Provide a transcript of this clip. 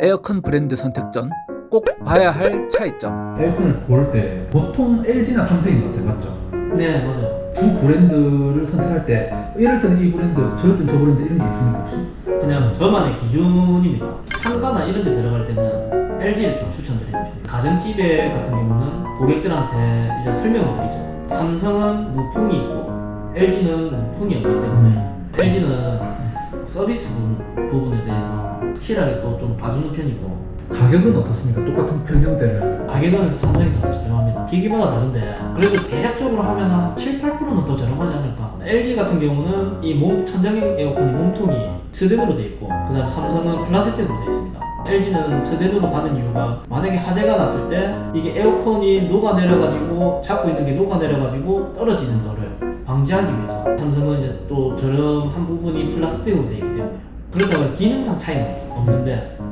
에어컨 브랜드 선택 전 꼭 봐야 할 차이점. 에어컨을 고를 때 보통 LG나 삼성인 것 같아요, 맞죠? 네 맞아요. 주 브랜드를 선택할 때 이럴 때는 이 브랜드, 저럴 때는 저 브랜드 이런 게 있습니까 혹시? 그냥 저만의 기준입니다. 상가나 이런 데 들어갈 때는 LG를 좀 편이에요. 가정집에 같은 경우는 고객들한테 이제 설명을 드리죠. 삼성은 무풍이 있고 LG는 무풍이 없기 때문에 LG는 서비스 부- 부분에 대해서 확실하게 또 좀 봐주는 편이고 가격은 어떻습니까? 똑같은 평형대를 가격은 삼성이 더 저렴합니다. 기기마다 다른데 그래도 대략적으로 하면 한 7, 8%는 더 저렴하지 않을까. LG 같은 경우는 이 몸 천장 에어컨이 몸통이 스댄으로 돼 있고 그다음 삼성은 플라스틱으로 돼 있습니다. LG는 스댄으로 가는 이유가 만약에 화재가 났을 때 이게 에어컨이 녹아내려가지고 잡고 있는 게 녹아내려가지고 떨어지는 거를 방지하기 위해서 삼성은 이제 또 저렴한 부분이 플라스틱으로 돼 있기 때문에 그래서 기능상 차이는 없는데